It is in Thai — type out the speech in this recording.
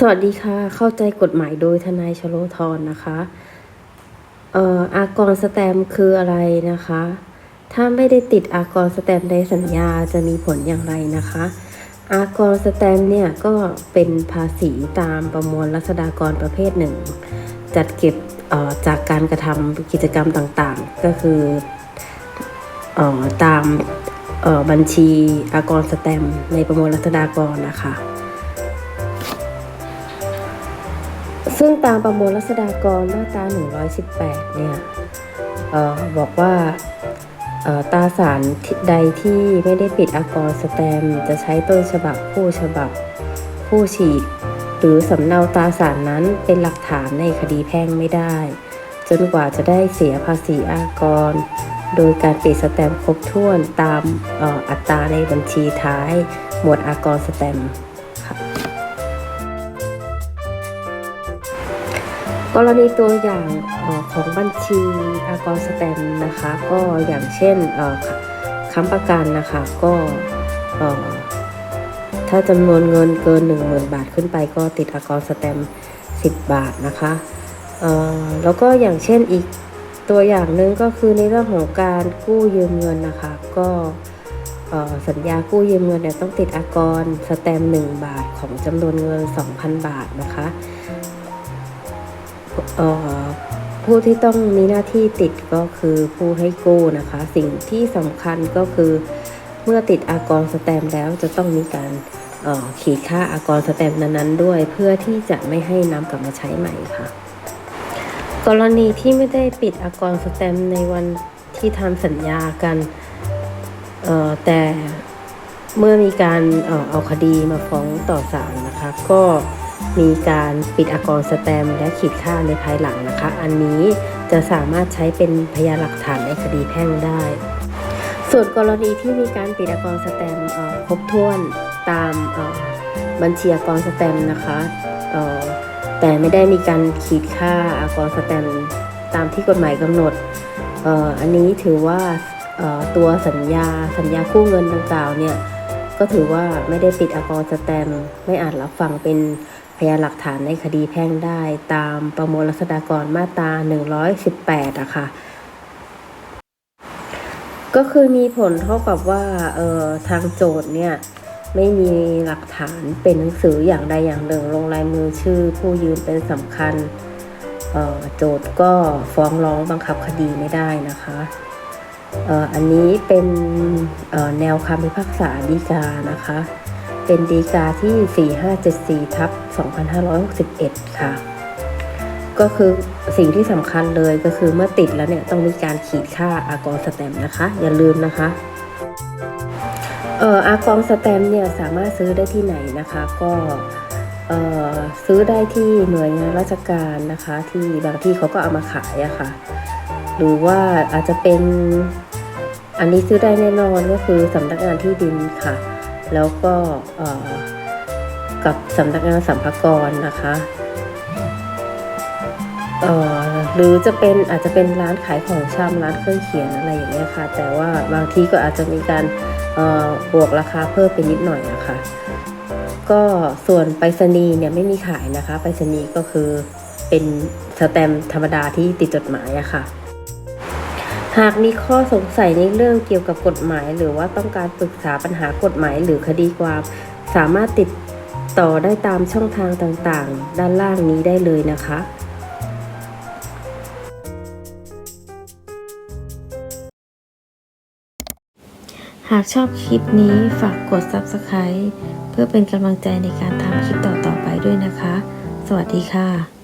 สวัสดีค่ะ เข้าใจกฎหมายโดยทนายชโลธรนะคะเอ่ออากรสแตมคืออะไรนะคะ ถ้าไม่ได้ติดอากรสแตมในสัญญาจะมีผลอย่างไรนะคะ อากรสแตมเนี่ยก็เป็นภาษีตามประมวลรัษฎากรประเภทหนึ่ง จัดเก็บเอ่อจากการกระทำกิจกรรมต่างๆ ก็คือเอ่อตามเอ่อบัญชีอากรสแตมในประมวลรัษฎากรนะคะ ซึ่งตามประมวลรัษฎากรมาตรา 118 เนี่ยออบอกว่าตาสารใดที่ไม่ได้ปิดอากรสแตมจะใช้ต้นฉบับผู้ฉบับผู้ฉีก หรือสำเนาตาสารนั้นเป็นหลักฐานในคดีแพ่งไม่ได้ จนกว่าจะได้เสียภาษีอากร โดยการปิดสแตมครบถ้วนตามอ,อ,อัตราในบัญชีท้าย หมวดอากรสแตม กรณีตัวอย่างออของบัญชีอากรสแตมนะคะ ก็อย่างเช่นออค้ำประกันนะคะก็ถ้าจำนวนเงินเกิน 10,000 บาทขึ้นไปก็ติดอากรสแตม10 บาทนะคะแล้วก็อย่างเช่นอีกตัวอย่างหนึ่งก็คือในเรื่องของการกู้ยืมเงินนะคะ ก็สัญญากู้ยืมเงินเนี่ยต้องติดอากรสแตม1บาทของจำนวนเงิน 2,000 บาทนะคะ ผู้ที่ต้องมีหน้าที่ติดก็คือผู้ให้กู้นะคะ สิ่งที่สำคัญก็คือเมื่อติดอากรสแตมแล้วจะต้องมีการออขีดค่าอากรสแตมนั้นๆ ด้วย เพื่อที่จะไม่ให้นำกลับมาใช้ใหม่ค่ะ กรณีที่ไม่ได้ปิดอากรสแตมในวันที่ทำสัญญากันออแต่เมื่อมีการเอาคดีมาฟ้องต่อศาลนะคะ ก็ มีการปิดอากรสแตมและขีดค่าในภายหลังนะคะ อันนี้จะสามารถใช้เป็นพยานหลักฐานในคดีแพ่งได้ ส่วนกรณีที่มีการปิดอากรสแตมครบถ้วนตามบัญชีอากรสแตมนะคะแต่ไม่ได้มีการขีดค่าอากรสแตมตามที่กฎหมายกำหนดอันนี้ถือว่าตัวสัญญาสัญญากู้เงินดังกล่าวเนี่ยก็ถือว่าไม่ได้ปิดอากรสแตมไม่อาจรับฟังเป็น พยานหลักฐานในคดีแพ่งได้ตามประมวลรัษฎากรมาตรา 118อะค่ะ ก็คือมีผลเท่ากับว่าเอ่อทางโจทย์เนี่ยไม่มีหลักฐานเป็นหนังสืออย่างใดอย่างหนึ่งลงลายมือชื่อผู้ยืมเป็นสำคัญออโจทย์ก็ฟ้องร้องบังคับคดีไม่ได้นะคะอ,อ,อันนี้เป็นออแนวคำพิพากษาฎีกานะคะ เป็นฎีกาที่ 4574ทับ2561 ค่ะ ก็คือสิ่งที่สำคัญเลยก็คือเมื่อติดแล้วเนี่ยต้องมีการขีดค่าอากรสแตมนะคะ อย่าลืมนะคะเอ่ออากรสแตมเนี่ยสามารถซื้อได้ที่ไหนนะคะก็เอ่อซื้อได้ที่หน่วยงานราชการนะคะ ที่บางที่เขาก็เอามาขายอะค่ะ หรือว่าอาจจะเป็นอันนี้ซื้อได้แน่นอนก็คือสำนักงานที่ดินค่ะ แล้วก็กับสำนักงานสัมภากรนะคะหรือจะเป็นอาจจะเป็นร้านขายของชำร้านเครื่องเขียนอะไรอย่างเงี้ยค่ะ แต่ว่าบางทีก็อาจจะมีการบวกราคาเพิ่มไปนิดหน่อยนะคะ ก็ส่วนไปรษณีย์เนี่ยไม่มีขายนะคะ ไปรษณีย์ก็คือเป็นสแตมธรรมดาที่ติดจดหมายอะค่ะ หากมีข้อสงสัยในเรื่องเกี่ยวกับกฎหมาย หรือว่าต้องการปรึกษาปัญหากฎหมายหรือคดีความ สามารถติดต่อได้ตามช่องทางต่างๆ ด้านล่างนี้ได้เลยนะคะหากชอบคลิปนี้ฝากกด Subscribe เพื่อเป็นกำลังใจในการทำคลิปต่อๆไปด้วยนะคะ สวัสดีค่ะ